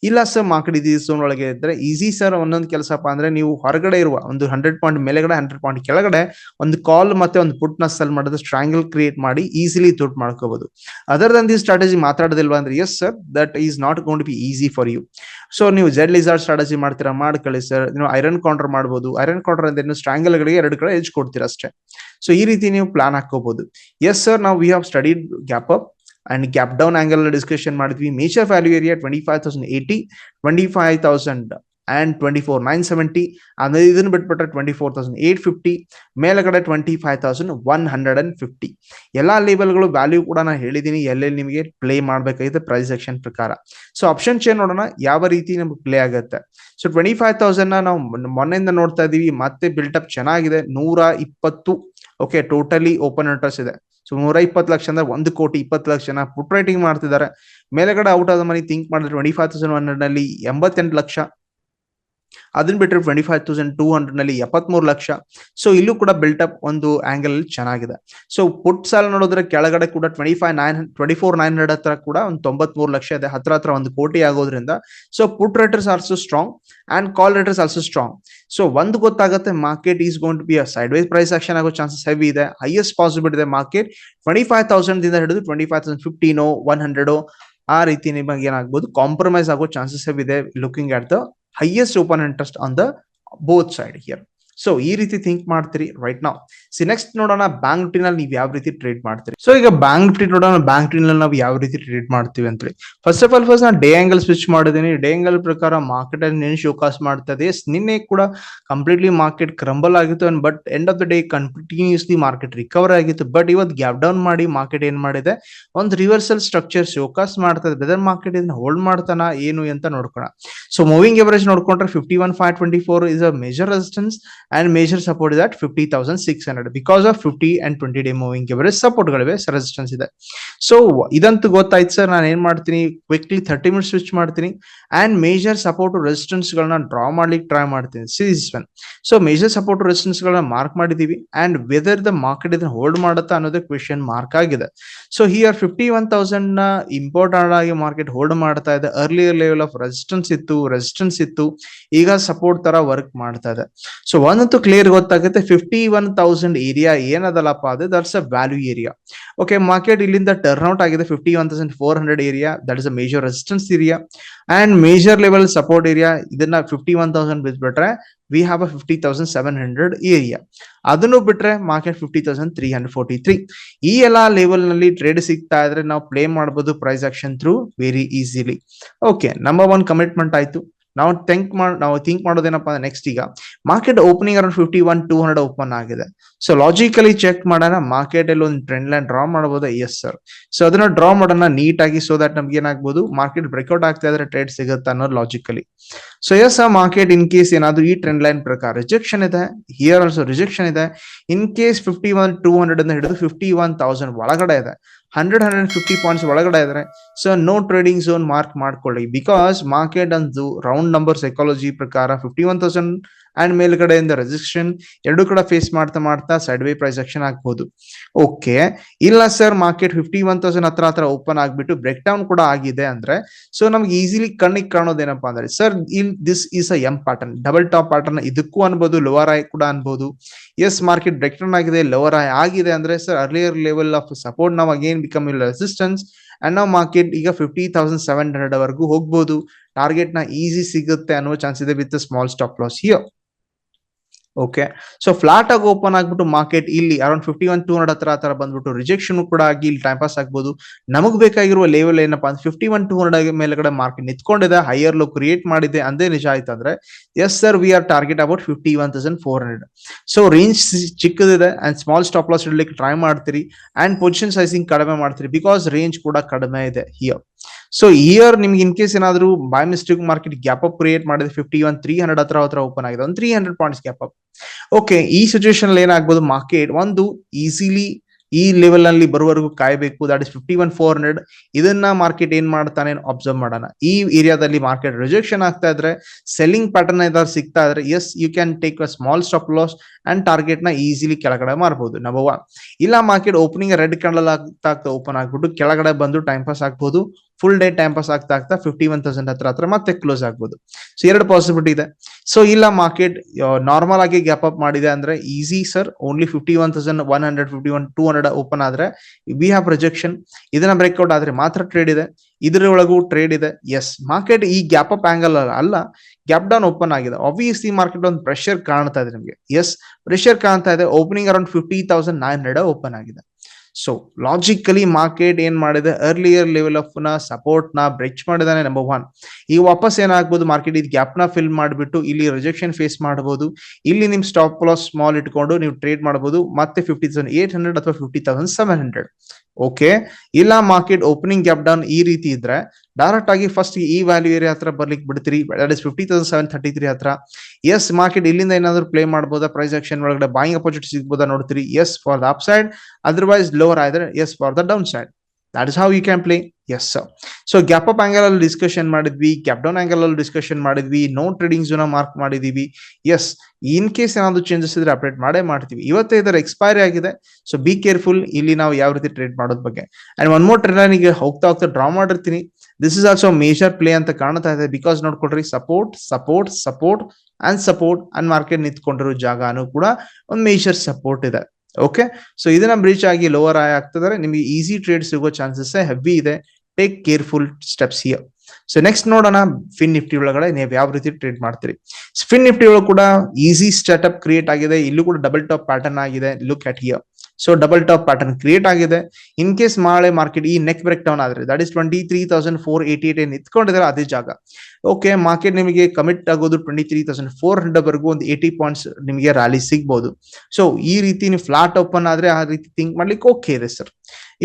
ಇಲ್ಲ ಸರ್ ಮಾರ್ಕೆಟ್ ಝೋನ್ ಒಳಗೆ ಇದ್ರೆ ಈಸಿ ಸರ್ ಒಂದೊಂದು ಕೆಲಸಪ್ಪ ಅಂದ್ರೆ ನೀವು ಹೊರಗಡೆ ಇರುವ ಒಂದು ಹಂಡ್ರೆಡ್ ಪಾಯಿಂಟ್ ಮೇಲೆಗಡೆ ಹಂಡ್ರೆಡ್ ಪಾಯಿಂಟ್ ಕೆಳಗಡೆ ಒಂದು ಕಾಲ್ ಮತ್ತೆ ಒಂದು ಪುಟ್ನ ಸೆಲ್ ಮಾಡೋದು ಸ್ಟ್ರಾಂಗಲ್ ಕ್ರಿಯೇಟ್ ಮಾಡಿ ಈಸಿಲಿ ದುಡ್ಡು ಮಾಡ್ಕೋಬಹುದು ಅದರ್ ದನ್ ದಿ ಸ್ಟ್ರಾಟಜಿ ಮಾತಾಡೋದಿಲ್ವಾ ಅಂದ್ರೆ yes sir that is not gonna be easy for you so ನೀವು ಜೆಡ್ ಲಿಸಾರ್ಡ್ ಸ್ಟ್ರಾಟಜಿ ಮಾಡ್ತೀರಾ, ಮಾಡ್ಕೊಳ್ಳಿ ಸರ್ ನೀವು ಐರನ್ ಕೌಂಟರ್ ಮಾಡಬಹುದು ಐರನ್ ಕೌಂಟರ್ ಅಂದ್ರೆ ಸ್ಟ್ರಾಂಗಲ್ ಗಳಿಗೆ ಎರಡು ಕಡೆ ಎಜ್ ಕೊಡ್ತೀರಾ ಅಷ್ಟೇ. ಸೊ ಈ ರೀತಿ ನೀವು ಪ್ಲಾನ್ ಹಾಕೋಬಹುದು ಎಸ್ ಸರ್ ನಾವು we have studied gap up and gap down angle discussion ಮಾಡಿದ್ವಿ. Major value area twenty five thousand eighty twenty five thousand and twenty four nine seventy ಅಂದ್ರೆ ಇದನ್ನು ಬಿಟ್ಬಿಟ್ರೆ twenty four thousand eight fifty ಮೇಲಗಡೆ twenty five thousand one hundred and fifty ಎಲ್ಲ ಲೇಬಲ್ಗಳು value ಕೂಡ ನಾನು ಹೇಳಿದ್ದೀನಿ ಎಲ್ಲೆಲ್ಲಿ ನಿಮಗೆ ಪ್ಲೇ ಮಾಡಬೇಕಾಗಿದೆ ಪ್ರೈಸ್ ಸೆಕ್ಷನ್ ಪ್ರಕಾರ. ಸೊ ಆಪ್ಷನ್ ಚೇನ್ ನೋಡೋಣ. ಯಾವ ರೀತಿ ನಮ್ಗೆ ಪ್ಲೇ ಆಗುತ್ತೆ. ಸೊ ಟ್ವೆಂಟಿ ಫೈವ್ ತೌಸಂಡ್ ನಾವು ಮೊನ್ನೆಯಿಂದ ನೋಡ್ತಾ ಇದೀವಿ. ಮತ್ತೆ ಬಿಲ್ಟಪ್ ಚೆನ್ನಾಗಿದೆ. ನೂರ ಇಪ್ಪತ್ತು. ಓಕೆ ಟೋಟಲಿ ಓಪನ್ ಇಂಟ್ರೆಸ್ಟ್ ಇದೆ. ಸೊ ನೂರ ಇಪ್ಪತ್ತು ಲಕ್ಷ ಅಂದ್ರೆ ಒಂದು ಕೋಟಿ ಇಪ್ಪತ್ತು ಲಕ್ಷ ಜನ ಪುಟ್ ರೈಟಿಂಗ್ ಮಾಡ್ತಿದ್ದಾರೆ. ಮೇಲೆಗಡೆ ಔಟ್ ಆದ ಮನಿ ಥಿಂಕ್ ಮಾಡಿದ್ರೆ ಟ್ವೆಂಟಿ ಫೈವ್ ತೌಸಂಡ್ ಒನ್ ಹಂಡ್ರೆಡ್ನಲ್ಲಿ ಎಂಬತ್ತೆಂಟು ಲಕ್ಷ ಅದನ್ನ ಬಿಟ್ಟರೆ ಟ್ವೆಂಟಿ ಫೈವ್ ತೌಸಂಡ್ ಟೂ ಹಂಡ್ರೆಡ್ನಲ್ಲಿ ಎಪ್ಪತ್ಮೂರು ಲಕ್ಷ. ಸೊ ಇಲ್ಲೂ ಕೂಡ ಬಿಲ್ಟ್ ಅಪ್ ಒಂದು ಆಂಗಲ್ ಚೆನ್ನಾಗಿದೆ. ಸೊ ಪುಟ್ ಸಾಲ ನೋಡಿದ್ರೆ ಕೆಳಗಡೆ ಕೂಡ twenty five nine twenty four nine hundred ಹತ್ರ ಕೂಡ ಒಂದು ತೊಂಬತ್ಮೂರು ಲಕ್ಷ ಇದೆ. ಹತ್ರ ಹತ್ರ ಒಂದು ಕೋಟಿ ಆಗೋದ್ರಿಂದ. So put writers also strong and call writers also strong so ಒಂದು ಗೊತ್ತಾಗುತ್ತೆ market is gonna be side wise price action ಆಗೋ ಚಾನ್ಸಸ್ ಹೆವಿ ಇದೆ. ಹೈಯೆಸ್ಟ್ ಪಾಸಿಬಿಲಿಟಿ ಇದೆ ಮಾರ್ಕೆಟ್ ಟ್ವೆಂಟಿ ಫೈವ್ ತೌಸಂಡ್ ದಿಂದ ಹಿಡಿದು ಟ್ವೆಂಟಿ ಫೈವ್ ತೌಸಂಡ್ ಫಿಫ್ಟೀನೋ ಒನ್ ಹಂಡ್ರೆಡೋ ಆ ರೀತಿ ನಿಮಗೆ ಏನಾಗ್ಬೋದು ಕಾಂಪ್ರಮೈಸ್ ಆಗೋ ಚಾನ್ಸಸ್ ಇದೆ looking at the highest open interest on the both side here so ಈ ರೀತಿ ಥಿಂಕ್ ಮಾಡ್ತೀರಿ ರೈಟ್ ನಾವು ಸಿ ನೆಕ್ಸ್ಟ್ ನೋಡೋಣ ಬ್ಯಾಂಕ್ ನಿಫ್ಟಿನಲ್ಲಿ ನೀವು ಯಾವ ರೀತಿ ಟ್ರೇಡ್ ಮಾಡ್ತೀರಿ. ಸೊ ಈಗ ಬ್ಯಾಂಕ್ ನಿಫ್ಟಿ ನೋಡೋಣ ಬ್ಯಾಂಕ್ ನಿಫ್ಟಿನಲ್ಲಿ ನಾವು ಯಾವ ರೀತಿ ಟ್ರೇಡ್ ಮಾಡ್ತೀವಿ ಅಂತ ಹೇಳಿ. ಫಸ್ಟ್ ಆಫ್ ಆಲ್ ಫಸ್ಟ್ ನಾನು ಡೇ ಆಂಗಲ್ ಸ್ವಿಚ್ ಮಾಡಿದ್ದೀನಿ. ಡೇ ಆಂಗಲ್ ಪ್ರಕಾರ ಮಾರ್ಕೆಟ್ ಅಲ್ಲಿ ನಿನ್ನೆ ಶೋಕಾಸ್ ಮಾಡ್ತದೆ ನಿನ್ನೆ ಕೂಡ ಕಂಪ್ಲೀಟ್ಲಿ ಮಾರ್ಕೆಟ್ ಕ್ರಂಬಲ್ ಆಗಿತ್ತು. But end of the day continuously market recover ಆಗಿತ್ತು. ಬಟ್ ಇವತ್ತು ಗ್ಯಾಪ್ ಡೌನ್ ಮಾಡಿ ಮಾರ್ಕೆಟ್ ಏನ್ ಮಾಡಿದೆ? ಒಂದು ರಿವರ್ಸಲ್ ಸ್ಟ್ರಕ್ಚರ್ ಶೋಕಾಸ್ ಮಾಡ್ತದೆ ಬೆದರ್ ಮಾರ್ಕೆಟ್ ಇದನ್ನ ಹೋಲ್ಡ್ ಮಾಡ್ತಾನ, ಏನು ಅಂತ ನೋಡ್ಕೋಣ ಸೊ ಮೂವಿಂಗ್ ಎವರೇಜ್ ನೋಡ್ಕೊಂಡ್ರೆ fifty one five twenty four is a major resistance and major support is at fifty thousand six hundred because of fifty and twenty day moving average ಸಪೋರ್ಟ್ಗಳಿವೆ resistance ಇದೆ. So ಇದಂತೂ ಗೊತ್ತಾಯ್ತು, sir ನಾನು ಏನ್ ಮಾಡ್ತೀನಿ? Quickly thirty minutes switch ಮಾಡ್ತೀನಿ. And major support resistance ಗಳನ್ನ draw ಮಾಡ್ಲಿಕ್ಕೆ try ಮಾಡ್ತೀನಿ. Series one so major support resistance ಗಳನ್ನ ಮಾರ್ಕ್ ಮಾಡಿದೀವಿ. ಅಂಡ್ ವೆದರ್ ದ ಮಾರ್ಕೆಟ್ ಇದನ್ನ ಹೋಲ್ಡ್ ಮಾಡುತ್ತಾ ಅನ್ನೋದೇ ಕ್ವೆಶನ್ ಮಾರ್ಕ್ ಆಗಿದೆ. ಸೊ ಹಿಯರ್ ಫಿಫ್ಟಿ ಒನ್ ತೌಸಂಡ್ನ ಇಂಪಾರ್ಟೆಂಟ್ ಆಗಿ ಮಾರ್ಕೆಟ್ ಹೋಲ್ಡ್ ಮಾಡ್ತಾ ಇದೆ. ಅರ್ಲಿಯರ್ ಲೆವೆಲ್ ಆಫ್ ರೆಸಿಸ್ಟೆನ್ಸ್ ಇತ್ತು ರೆಸಿಸ್ಟೆನ್ಸ್ ಇತ್ತು. ಈಗ ಸಪೋರ್ಟ್ ತರ ವರ್ಕ್ ಮಾಡ್ತಾ ಇದೆ. ಸೊ ಒಂದಂತೂ ಕ್ಲಿಯರ್ ಗೊತ್ತಾಗುತ್ತೆ. ಫಿಫ್ಟಿ ಒನ್ ತೌಸಂಡ್ ಏರಿಯಾ ಏನದಲ್ಲಪ್ಪ ಅದು? That's a value area okay market ಇಲ್ಲಿಂದ ಟರ್ನ್ ಔಟ್ ಆಗಿದೆ. Fifty one thousand four hundred area that is a major resistance area and major level support area ಇದನ್ನ fifty one thousand ಬಿಟ್ಬಿಟ್ರೆ we have a fifty thousand seven hundred area ಅದನ್ನು ಬಿಟ್ರೆ market fifty thousand three hundred forty three ಈ ಎಲ್ಲ ಲೆವೆಲ್ನಲ್ಲಿ trade ಸಿಗ್ತಾ ಇದ್ರೆ ನಾವು ಪ್ಲೇ ಮಾಡಬಹುದು price action through very easily okay number one commitment ಆಯ್ತು. ನಾವು ಥಿಂಕ್ ಮಾಡ್, ನಾವು ಥಿಂಕ್ ಮಾಡೋದೇನಪ್ಪ ಅಂದ್ರೆ ನೆಕ್ಸ್ಟ್ ಈಗ market opening around fifty one two hundred open ಆಗಿದೆ. ಸೊ ಲಾಜಿಕಲಿ ಚೆಕ್ ಮಾಡೋಣ ಮಾರ್ಕೆಟ್ ಅಲ್ಲಿ ಒಂದು ಟ್ರೆಂಡ್ ಲೈನ್ ಡ್ರಾ ಮಾಡಬಹುದು ಎಸ್ ಸರ್ ಸೊ ಅದನ್ನ ಡ್ರಾ ಮಾಡೋಣ ನೀಟ್ ಆಗಿ ಸೊ ದಟ್ ನಮ್ಗೆ ಏನಾಗ್ಬೋದು? ಮಾರ್ಕೆಟ್ ಬ್ರೇಕ್ಔಟ್ ಆಗ್ತಾ ಇದ್ರೆ ಟ್ರೇಡ್ ಸಿಗುತ್ತೆ ಅನ್ನೋದು ಲಾಜಿಕಲಿ ಸೊ ಎಸ್ ಆ ಮಾರ್ಕೆಟ್ ಇನ್ ಕೇಸ್ ಏನಾದ್ರು ಈ ಟ್ರೆಂಡ್ ಲೈನ್ ಪ್ರಕಾರ ರಿಜೆಕ್ಷನ್ ಇದೆ. ಹಿಯರ್ ಆಲ್ಸೋ ರಿಜೆಕ್ಷನ್ ಇದೆ. In case fifty one two hundred ಹಿಡಿದು ಫಿಫ್ಟಿ ಒನ್ ತೌಸಂಡ್ ಒಳಗಡೆ ಇದೆ. ಹಂಡ್ರೆಡ್ ಹಂಡ್ರೆಡ್ ಫಿಫ್ಟಿ ಪಾಯಿಂಟ್ಸ್ ಒಳಗಡೆ ಇದ್ರೆ so no trading zone mark ಮಾಡ್ಕೊಳ್ಳಿ. ಬಿಕಾಸ್ ಮಾರ್ಕೆಟ್ ಅಂದು ರೌಂಡ್ ನಂಬರ್ ಸೈಕಾಲಜಿ ಪ್ರಕಾರ ಫಿಫ್ಟಿ ಒನ್ ತೌಸಂಡ್ ಅಂಡ್ ಮೇಲ್ಗಡೆಯಿಂದ ರೆಸಿಸ್ಟ್ರೇಷನ್ ಎರಡು ಕಡೆ ಫೇಸ್ ಮಾಡ್ತಾ ಮಾಡ್ತಾ ಸೈಡ್ ವೇ ಪ್ರೈಸ್ ಆಗ್ಬೋದು. ಓಕೆ ಇಲ್ಲ sir market fifty one thousand ಹತ್ರ ಹತ್ರ ಓಪನ್ ಆಗ್ಬಿಟ್ಟು ಬ್ರೇಕ್ ಡೌನ್ ಕೂಡ ಆಗಿದೆ ಅಂದ್ರೆ ಸೊ ನಮ್ಗೆ ಈಸಿಲಿ ಕಣ್ಣಿಗೆ ಕಾಣೋದೇನಪ್ಪಾ ಅಂದ್ರೆ sir in this is a M pattern double top pattern ಇದಕ್ಕೂ ಅನ್ಬೋದು ಲೋವರ್ ಐ ಕೂಡ ಅನ್ಬಹುದು ಎಸ್ ಮಾರ್ಕೆಟ್ ಬ್ರೇಕ್ ಡೌನ್ ಆಗಿದೆ ಲೋವರ್ ಐ ಆಗಿದೆ ಅಂದ್ರೆ sir earlier level of support now again become ಇಲ್ಲ ರೆಸಿಸ್ಟೆನ್ಸ್ ಅಂಡ್ ನಾವು ಮಾರ್ಕೆಟ್ ಈಗ ಫಿಫ್ಟಿ ತೌಸಂಡ್ ಸೆವೆನ್ ಹಂಡ್ರೆಡ್ ವರೆಗೂ ಹೋಗ್ಬೋದು. ಟಾರ್ಗೆಟ್ನ ಈಸಿ ಸಿಗುತ್ತೆ ಅನ್ನೋ ಚಾನ್ಸ್ ಇದೆ with small stop loss here okay so flat ಆಗಿ ಓಪನ್ ಆಗ್ಬಿಟ್ಟು ಮಾರ್ಕೆಟ್ ಇಲ್ಲಿ around fifty one two hundred ಹತ್ರ ತರ ಬಂದ್ಬಿಟ್ಟು ರಿಜೆಕ್ಷನ್ ಕೂಡ ಆಗಿ ಇಲ್ಲಿ ಟೈಮ್ ಪಾಸ್ ಆಗ್ಬೋದು. ನಮಗ್ ಬೇಕಾಗಿರುವ ಲೆವೆಲ್ ಏನಪ್ಪಾ ಅಂದ್ರೆ ಫಿಫ್ಟಿ ಒನ್ ಟೂ ಹಂಡ್ರೆಡ್ ಮೇಲ್ಗಡೆ ಮಾರ್ಕೆಟ್ ನಿಂತ್ಕೊಂಡಿದೆ ಹೈಯರ್ ಲೋ ಕ್ರಿಯೇಟ್ ಮಾಡಿದೆ, ಅಂದೇ ನಿಜ ಆಯ್ತು ಅಂದ್ರೆ yes sir we are target about fifty one thousand four hundred so range ಚಿಕ್ಕದಿದೆ and small stop loss ಇಡ್ಲಿಕ್ಕೆ ಟ್ರೈ ಮಾಡ್ತೀರಿ ಅಂಡ್ ಪೊಸಿಷನ್ ಸೈಸಿಂಗ್ ಕಡಿಮೆ ಮಾಡ್ತೀರಿ ಬಿಕಾಸ್ ರೇಂಜ್ ಕೂಡ ಕಡಿಮೆ ಇದೆ ಹಿಯರ್ ಸೊ ಇಯರ್ ನಿಮ್ಗೆ ಇನ್ ಕೇಸ್ ಏನಾದ್ರು by mistake market gap up create ಮಾಡಿದ್ರೆ ಫಿಫ್ಟಿ ಒನ್ ತ್ರೀ ಹಂಡ್ರೆಡ್ ಹತ್ರ ಹತ್ರ ಓಪನ್ ಆಗಿದೆ. ಒಂದು three hundred points gap up okay ಈ ಸಿಚುವೇಶನ್ ಏನಾಗ್ಬೋದು ಮಾರ್ಕೆಟ್ ಒಂದು ಈಸಿಲಿ ಈ ಲೆವೆಲ್ನಲ್ಲಿ ಬರುವವರೆಗೂ ಕಾಯಬೇಕು. That is fifty one four hundred ಇದನ್ನ ಮಾರ್ಕೆಟ್ ಏನ್ ಮಾಡ್ತಾನೆ ಅಬ್ಸರ್ವ್ ಮಾಡೋಣ. ಈ ಏರಿಯಾದಲ್ಲಿ ಮಾರ್ಕೆಟ್ ರಿಜೆಕ್ಷನ್ ಆಗ್ತಾ ಇದ್ರೆ ಸೆಲ್ಲಿಂಗ್ ಪ್ಯಾಟರ್ನ್ ಏನಾದ್ರು ಸಿಗ್ತಾ ಇದ್ರೆ yes you can take a small stop loss and ಟಾರ್ಗೆಟ್ನ easily ಕೆಳಗಡೆ ಮಾಡಬಹುದು ನಂಬರ್ ಒನ್ ಇಲ್ಲ ಮಾರ್ಕೆಟ್ ಓಪನಿಂಗ್ ರೆಡ್ ಕ್ಯಾಂಡಲ್ ಆಗ್ತಾ ಆಗ್ತಾ ಓಪನ್ ಆಗ್ಬಿಟ್ಟು ಕೆಳಗಡೆ ಬಂದು ಟೈಮ್ ಪಾಸ್ ಆಗ್ಬೋದು. ಫುಲ್ ಡೇ ಟೈಮ್ ಪಾಸ್ ಆಗ್ತಾ ಆಗ್ತಾ ಫಿಫ್ಟಿ ಒನ್ ತೌಸಂಡ್ ಹತ್ರ ಹತ್ರ ಮತ್ತೆ ಕ್ಲೋಸ್ ಆಗ್ಬೋದು. ಸೊ ಎರಡು ಪಾಸಿಬಿಲಿಟಿ ಇದೆ. ಸೊ ಇಲ್ಲ ಮಾರ್ಕೆಟ್ ನಾರ್ಮಲ್ ಆಗಿ ಗ್ಯಾಪ್ ಅಪ್ ಮಾಡಿದೆ ಅಂದ್ರೆ easy sir only fifty one thousand one hundred fifty one two hundred open ಆದ್ರೆ ವಿ ಹ್ಯಾವ್ ಪ್ರೊಜೆಕ್ಷನ್ ಇದನ್ನ ಬ್ರೇಕ್ಔಟ್ ಆದ್ರೆ ಮಾತ್ರ ಟ್ರೇಡ್ ಇದೆ. ಇದ್ರ ಒಳಗೂ ಟ್ರೇಡ್ ಇದೆ. ಎಸ್ ಮಾರ್ಕೆಟ್ ಈ ಗ್ಯಾಪ್ ಅಪ್ ಆಂಗಲ್ ಅಲ್ಲ ಗ್ಯಾಪ್ ಡೌನ್ ಓಪನ್ ಆಗಿದೆ. ಆಬ್ವಿಯಸ್ಲಿ ಮಾರ್ಕೆಟ್ ಒಂದು ಪ್ರೆಷರ್ ಕಾಣ್ತಾ ಇದೆ ನಿಮಗೆ. ಎಸ್ ಪ್ರೆಷರ್ ಕಾಣ್ತಾ ಇದೆ. Opening around fifty thousand nine hundred open ಆಗಿದೆ. ಸೊ ಲಾಜಿಕಲಿ ಮಾರ್ಕೆಟ್ ಏನ್ ಮಾಡಿದೆ? ಅರ್ಲಿಯರ್ ಲೆವೆಲ್ ಆಫ್ನ ಸಪೋರ್ಟ್ನ ಬ್ರೆಚ್ ಮಾಡಿದಾನೆ ನಂಬರ್ ಒನ್ ಈಗ ವಾಪಸ್ ಏನಾಗ್ಬೋದು? ಮಾರ್ಕೆಟ್ ಇದು ಗ್ಯಾಪ್ನ ಫಿಲ್ ಮಾಡಿಬಿಟ್ಟು ಇಲ್ಲಿ ರಿಜೆಕ್ಷನ್ ಫೇಸ್ ಮಾಡಬಹುದು ಇಲ್ಲಿ ನಿಮ್ ಸ್ಟಾಪ್ ಲಾಸ್ ಸ್ಮಾಲ್ ಇಟ್ಕೊಂಡು ನೀವು ಟ್ರೇಡ್ ಮಾಡಬಹುದು ಮತ್ತೆ ಫಿಫ್ಟಿ ತೌಸಂಡ್ ಏಟ್ ಹಂಡ್ರೆಡ್ ಅಥವಾ fifty thousand seven hundred okay ಇಲ್ಲ ಮಾರ್ಕೆಟ್ ಓಪನಿಂಗ್ ಗ್ಯಾಪ್ ಡೌನ್ ಈ ರೀತಿ ಇದ್ರೆ ಡೈರೆಕ್ಟ್ ಆಗಿ ಫಸ್ಟ್ ಈ ವ್ಯಾಲ್ಯೂ ಏರಿಯಾ ಹತ್ರ ಬರ್ಲಿಕ್ಕೆ ಬಿಡ್ತೀರಿ. That is fifty thousand seven thirty three ಹತ್ರ. ಎಸ್ ಮಾರ್ಕೆಟ್ ಇಲ್ಲಿಂದ ಏನಾದರೂ ಪ್ಲೇ ಮಾಡ್ಬೋದಾ? ಪ್ರೈಸ್ ಆಕ್ಷನ್ ಒಳಗಡೆ ಬಾಯಿಂಗ್ ಅಪರ್ಚುನಿಟಿ ಸಿಗ್ಬೋದಾ ನೋಡ್ತೀರಿ. Yes for the upside otherwise lower ಆದ್ರೆ yes for the downside that is how you can play yes so gap up angle ಅಲ್ಲಿ discussion ಮಾಡಿದ್ವಿ. ಗ್ಯಾಪ್ ಡೌನ್ ಆಂಗಲ್ ಅಲ್ಲಿ ಡಿಸ್ಕಷನ್ ಮಾಡಿದ್ವಿ. No trading zone mark ಮಾಡಿದೀವಿ. S in case ಏನಾದರೂ changes ಇದ್ರೆ update ಮಾಡೇ ಮಾಡ್ತೀವಿ. ಇವತ್ತೇ ಇದರ ಎಕ್ಸ್ಪೈರಿ ಆಗಿದೆ. ಸೊ ಬಿ ಕೇರ್ಫುಲ್ ಇಲ್ಲಿ ನಾವು ಯಾವ ರೀತಿ ಟ್ರೇಡ್ ಮಾಡೋದ್ ಬಗ್ಗೆ. ಅಂಡ್ ಒನ್ ಮೋರ್ ಟ್ರೇಡ್ ಹೋಗ್ತಾ ಹೋಗ್ತಾ ಡ್ರಾ ಮಾಡಿರ್ತೀನಿ. This is also major play ಅಂತ ಕಾಣ್ತಾ ಇದೆ. Because ನೋಡ್ಕೊಳ್ರಿ support support support and support and market ನಿಂತ್ಕೊಂಡಿರೋ ಜಾಗನೂ ಕೂಡ ಒಂದು ಮೇಜರ್ ಸಪೋರ್ಟ್ ಇದೆ. ಓಕೆ ಸೊ ಇದನ್ನ ಬ್ರೀಚ್ ಆಗಿ ಲೋವರ್ ಆಯ್ ಆಗ್ತದ್ರೆ. ನಿಮಗೆ ಈಸಿ ಟ್ರೇಡ್ ಸಿಗೋ ಚಾನ್ಸಸ್ ಹೆವಿ ಇದೆ. Take careful steps here so next ನೋಡೋಣ ಫಿನ್ ನಿಫ್ಟಿ ಒಳಗಡೆ ನೀವು ಯಾವ ರೀತಿ ಟ್ರೇಡ್ ಮಾಡ್ತೀರಿ. ಫಿನ್ ನಿಫ್ಟಿ ಒಳಗೆ ಕೂಡ ಈಸಿ ಸ್ಟಾರ್ಟ್ಅಪ್ ಕ್ರಿಯೇಟ್ ಆಗಿದೆ. ಇಲ್ಲೂ ಕೂಡ ಡಬಲ್ ಟಾಪ್ ಪ್ಯಾಟರ್ನ್ ಆಗಿದೆ. Look at here so double top pattern create ಆಗಿದೆ. ಇನ್ ಕೇಸ್ ಮಾಳೆ ಮಾರ್ಕೆಟ್ ಈ ನೆಕ್ ಬ್ರೇಕ್ ಡೌನ್ ಆದ್ರೆ that is twenty three thousand four eighty eight ಏನ್ ಇತ್ಕೊಂಡಿದ್ರೆ ಅದೇ ಜಾಗ. ಓಕೆ ಮಾರ್ಕೆಟ್ ನಿಮಗೆ ಕಮಿಟ್ ಆಗೋದು twenty three thousand four hundred ವರೆಗೂ ಒಂದು ಏಟಿ ಪಾಯಿಂಟ್ಸ್ ನಿಮಗೆ ರ್ಯಾಲಿ ಸಿಗ್ಬೋದು. ಸೊ ಈ ರೀತಿ ನೀವು ಫ್ಲಾಟ್ ಓಪನ್ ಆದ್ರೆ ಆ ರೀತಿ ಥಿಂಕ್ ಮಾಡ್ಲಿಕ್ಕೆ ಓಕೆ ಇದೆ ಸರ್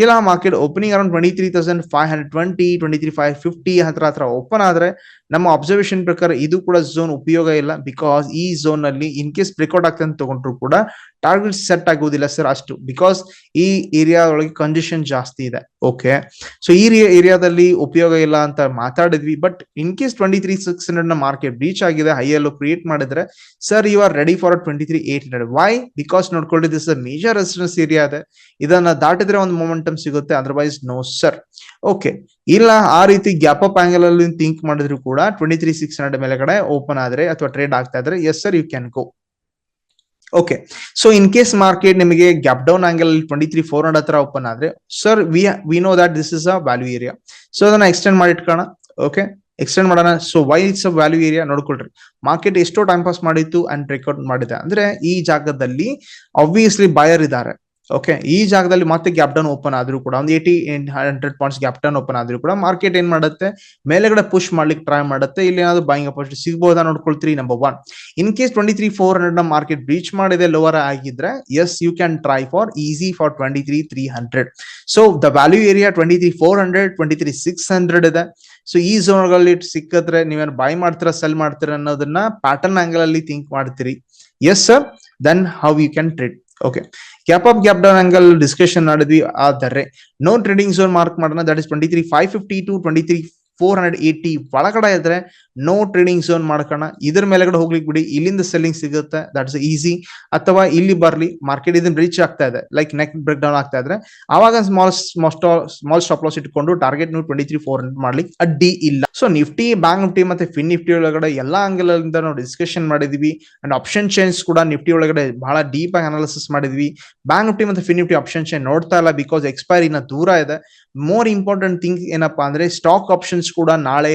ಇಲ್ಲ market opening around twenty three thousand five hundred twenty twenty three five fifty ಹತ್ರ ಹತ್ರ ಓಪನ್ ಆದ್ರೆ ನಮ್ಮ ಅಬ್ಸರ್ವೇಷನ್ ಪ್ರಕಾರ ಇದು ಕೂಡ ಝೋನ್ ಉಪಯೋಗ ಇಲ್ಲ ಬಿಕಾಸ್ ಈ ಝೋನ್ ಅಲ್ಲಿ ಇನ್ ಕೇಸ್ ಬ್ರೇಕ್ಔಟ್ ಆಗ್ತದೆ ಅಂತ ತಗೊಂಡ್ರು ಕೂಡ ಟಾರ್ಗೆಟ್ ಸೆಟ್ ಆಗುವುದಿಲ್ಲ ಸರ್ ಅಷ್ಟು. ಬಿಕಾಸ್ ಈ ಏರಿಯಾ ಒಳಗೆ ಕಂಜೆಷನ್ ಜಾಸ್ತಿ ಇದೆ. ಓಕೆ ಸೊ ಈ ಏರಿಯಾದಲ್ಲಿ ಉಪಯೋಗ ಇಲ್ಲ ಅಂತ ಮಾತಾಡಿದ್ವಿ. But in case twenty three six ಹಂಡ್ರೆಡ್ನ market reach ಆಗಿದೆ ಹೈಯಲ್ಲೂ ಕ್ರಿಯೇಟ್ ಮಾಡಿದ್ರೆ sir you are ready for twenty three eight hundred why because ನೋಡ್ಕೊಳ್ಳಿ ಸರ್ ಮೇಜರ್ ರೆಸಿಡೆನ್ಸ್ ಏರಿಯಾ ಇದೆ. ಇದನ್ನ ದಾಟಿದ್ರೆ ಒಂದು ಮೊಮೆಂಟಮ್ ಸಿಗುತ್ತೆ. ಅದರ್ವೈಸ್ ನೋ ಸರ್ ಓಕೆ ಇಲ್ಲ, ಆ ರೀತಿ ಗ್ಯಾಪ್ ಅಪ್ ಆಂಗಲ್ ಅಲ್ಲಿ ಥಿಂಕ್ ಮಾಡಿದ್ರು ಕೂಡ ಟ್ವೆಂಟಿ ತ್ರೀ ಸಿಕ್ಸ್ ಹಂಡ್ರೆಡ್ ಮೇಲೆಗಡೆ ಓಪನ್ ಆದ್ರೆ ಅಥವಾ ಟ್ರೇಡ್ ಆಗ್ತಾ ಇದ್ರೆ yes sir you can go okay so in case market ನಿಮಗೆ gap down angle twenty three four hundred ಹತ್ರ ಓಪನ್ ಆದ್ರೆ sir we we know that this is a value area so ಅದನ್ನ extend ಮಾಡಿ ಇಟ್ಕೋಣ okay extend ಮಾಡೋಣ. So why it's a value area ನೋಡ್ಕೊಳ್ರಿ. Market ಎಷ್ಟೋ time pass ಮಾಡಿತ್ತು and record ಮಾಡಿದೆ. ಅಂದ್ರೆ, ಈ ಜಾಗದಲ್ಲಿ ಆಬ್ವಿಯಸ್ಲಿ ಬಯರ್ ಇದ್ದಾರೆ. ಓಕೆ ಈ ಜಾಗದಲ್ಲಿ ಮತ್ತೆ ಗ್ಯಾಪ್ ಡೌನ್ ಓಪನ್ ಆದ್ರೂ ಕೂಡ, ಒಂದು eighty hundred points gap down open ಆದ್ರೂ ಕೂಡ ಮಾರ್ಕೆಟ್ ಏನ್ ಮಾಡುತ್ತೆ? ಮೇಲೆಗಡೆ ಪುಷ್ ಮಾಡ್ಲಿಕ್ಕೆ ಟ್ರೈ ಮಾಡುತ್ತೆ. ಇಲ್ಲಿ ಏನಾದ್ರು ಬೈಂಗ್ ಅಪರ್ಚುನಿಟಿ ಸಿಗ್ಬೋದಾ ನೋಡ್ಕೊಳ್ತೀರಿ number one in case twenty three four ಹಂಡ್ರೆಡ್ನ market breach ಮಾಡಿದೆ ಲೋವರ್ ಆಗಿದ್ರೆ yes you can try for easy for twenty three three hundred so the value area twenty three four hundred twenty three six hundred ಇದೆ. So ಈ ಝೋನ್ಗಳಲ್ಲಿ ಸಿಕ್ಕಿದ್ರೆ ನೀವೇನು buy ಮಾಡ್ತೀರಾ sell ಮಾಡ್ತೀರಾ ಅನ್ನೋದನ್ನ ಪ್ಯಾಟರ್ನ್ ಆಂಗಲ್ ಅಲ್ಲಿ ಥಿಂಕ್ ಮಾಡ್ತೀರಿ. Yes sir then how you can trade okay gap up gap down angle discussion ಮಾಡಿದ್ವಿ ಆದರೆ ನೋ ಟ್ರೇಡಿಂಗ್ ಝೋನ್ ಮಾರ್ಕ್ ಮಾಡೋಣ that is twenty three five fifty to twenty three four hundred eighty ಒಳಗಡೆ ಇದ್ರೆ no trading zone ಮಾಡ್ಕೋಣ. ಇದ್ರ ಮೇಲೆಗಡೆ ಹೋಗ್ಲಿಕ್ಕೆ ಬಿಡಿ. ಇಲ್ಲಿಂದ ಸೆಲ್ಲಿಂಗ್ ಸಿಗುತ್ತೆ. ದಟ್ಸ್ ಈಸಿ ಅಥವಾ ಇಲ್ಲಿ ಬರ್ಲಿ ಮಾರ್ಕೆಟ್ ಇದನ್ನ ರೀಚ್ ಆಗ್ತಾ ಇದೆ. ಲೈಕ್ ನೆಕ್ ಬ್ರೇಕ್ ಡೌನ್ ಆಗ್ತಾ ಇದ್ರೆ, ಆವಾಗ ಸ್ಮಾಲ್ ಸ್ಮಾಲ್ ಸ್ಟಾಪ್ ಲಾಸ್ ಇಟ್ಕೊಂಡು ಟಾರ್ಗೆಟ್ ನೂರ್ ಟ್ವೆಂಟಿ ತ್ರೀ ಫೋರ್ ಹಂಡ್ರೆಡ್ ಮಾಡ್ಲಿಕ್ಕೆ ಅಡ್ಡಿ ಇಲ್ಲ. ಸೊ ನಿಫ್ಟಿ ಬ್ಯಾಂಕ್ ನಿಫ್ಟಿ ಮತ್ತೆ ಫಿನ್ ನಿಫ್ಟಿ ಒಳಗಡೆ ಎಲ್ಲಾ ಆಂಗಲ್ ನಾವು ಡಿಸ್ಕಷನ್ ಮಾಡಿದ್ವಿ. ಅಂಡ್ ಆಪ್ಷನ್ ಚೇಂಜ್ ಕೂಡ ನಿಫ್ಟಿ ಒಳಗಡೆ ಬಹಳ ಡೀಪ್ ಆಗಿ ಅನಾಲಿಸಿಸ್ ಮಾಡಿದ್ವಿ. ಬ್ಯಾಂಕ್ ನಿಫ್ಟಿ ಮತ್ತೆ ಫಿನ್ ನಿಫ್ಟಿ ಆಪ್ಷನ್ ಚೇಂಜ್ ನೋಡ್ತಾ ಇಲ್ಲ ಬಿಕಾಸ್ ಎಕ್ಸ್ಪೈರಿ ದೂರ ಇದೆ. ಮೋರ್ ಇಂಪಾರ್ಟೆಂಟ್ ಥಿಂಗ್ ಏನಪ್ಪಾ ಅಂದ್ರೆ ಸ್ಟಾಕ್ ಆಪ್ಷನ್ಸ್ ಕೂಡ ನಾಳೆ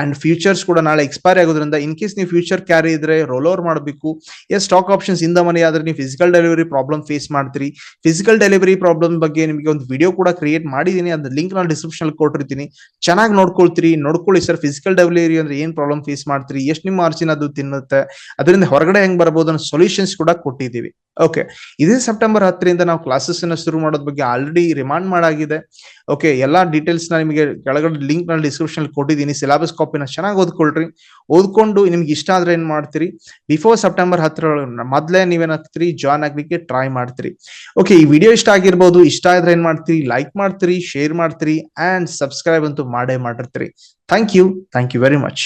ಅಂಡ್ ಫ್ಯೂಚರ್ಸ್ ಕೂಡ ನಾಳೆ ಎಕ್ಸ್ಪೈರ್ ಆಗೋದ್ರಿಂದ ಇನ್ ಕೇಸ್ ನೀವು ಫ್ಯೂಚರ್ ಕ್ಯಾರಿ ಇದ್ರೆ ರೋಲ್ ಓವರ್ ಮಾಡಬೇಕು. ಎಸ್ ಸ್ಟಾಕ್ ಆಪ್ಷನ್ಸ್ ಇಂದ ಮನೆ ಆದ್ರೆ ನೀವು ಫಿಸಿಕಲ್ ಡೆಲಿವರಿ ಪ್ರಾಬ್ಲಮ್ ಫೇಸ್ ಮಾಡ್ತೀರಿ. ಫಿಸಿಕಲ್ ಡೆಲಿವರಿ ಪ್ರಾಬ್ಲಮ್ ಬಗ್ಗೆ ನಿಮಗೆ ಒಂದು ವಿಡಿಯೋ ಕೂಡ ಕ್ರಿಯೇಟ್ ಮಾಡಿದೀನಿ. ಅದ್ರ ಲಿಂಕ್ ನಾನು ಡಿಸ್ಕ್ರಿಪ್ಷನ್ ಕೊಟ್ಟಿರ್ತೀನಿ. ಚೆನ್ನಾಗಿ ನೋಡ್ಕೊಳ್ತೀರಿ. ನೋಡ್ಕೊಳ್ಳಿ ಸರ್ ಫಿಸಿಕಲ್ ಡೆಲಿವರಿ ಅಂದ್ರೆ ಏನ್ ಪ್ರಾಬ್ಲಮ್ ಫೇಸ್ ಮಾಡ್ತೀರಿ? ಎಷ್ಟು ನಿಮ್ಮ ಮಾರ್ಜಿನ್ ಅದು ತಿನ್ನುತ್ತೆ? ಅದರಿಂದ ಹೊರಗಡೆ ಹೆಂಗ್ ಬರ್ಬೋದು ಅನ್ನೋ ಸೊಲ್ಯೂಷನ್ಸ್ ಕೂಡ ಕೊಟ್ಟಿದ್ದೀವಿ. ಓಕೆ ಇದೇ ಸೆಪ್ಟೆಂಬರ್ ಹತ್ತರಿಂದ ನಾವು ಕ್ಲಾಸಸ್ ಅನ್ನ ಶುರು ಮಾಡೋದ್ ಬಗ್ಗೆ ಆಲ್ರೆಡಿ ರಿಮಾಂಡ್ ಮಾಡಾಗಿದೆ. ಓಕೆ ಎಲ್ಲಾ ಡೀಟೇಲ್ಸ್ ನಿಮಗೆ ಕೆಳಗಡೆ ಲಿಂಕ್ನಲ್ಲಿ ಡಿಸ್ಕ್ರಿಪ್ಷನ್ ಕೊಟ್ಟಿದ್ದೀನಿ. ಸಿಲೆಬಸ್ ಕಾಪಿನ ಚೆನ್ನಾಗಿ ಓದ್ಕೊಳ್ರಿ. ಓದ್ಕೊಂಡು ನಿಮ್ಗೆ ಇಷ್ಟ ಆದ್ರೆ ಏನ್ ಮಾಡ್ತೀರಿ? ಬಿಫೋರ್ ಸೆಪ್ಟೆಂಬರ್ ಹತ್ರ ಮೊದ್ಲೇ ನೀವೇನಾಗ್ತೀರಿ ಜಾಯ್ನ್ ಆಗ್ಲಿಕ್ಕೆ ಟ್ರೈ ಮಾಡ್ತೀರಿ. ಓಕೆ ಈ ವಿಡಿಯೋ ಇಷ್ಟ ಆಗಿರ್ಬೋದು, ಇಷ್ಟ ಆದ್ರೆ ಏನ್ ಮಾಡ್ತೀರಿ? ಲೈಕ್ ಮಾಡ್ತೀರಿ ಶೇರ್ ಮಾಡ್ತೀರಿ ಅಂಡ್ ಸಬ್ಸ್ಕ್ರೈಬ್ ಅಂತೂ ಮಾಡೇ ಮಾಡಿರ್ತೀರಿ. Thank you thank you very much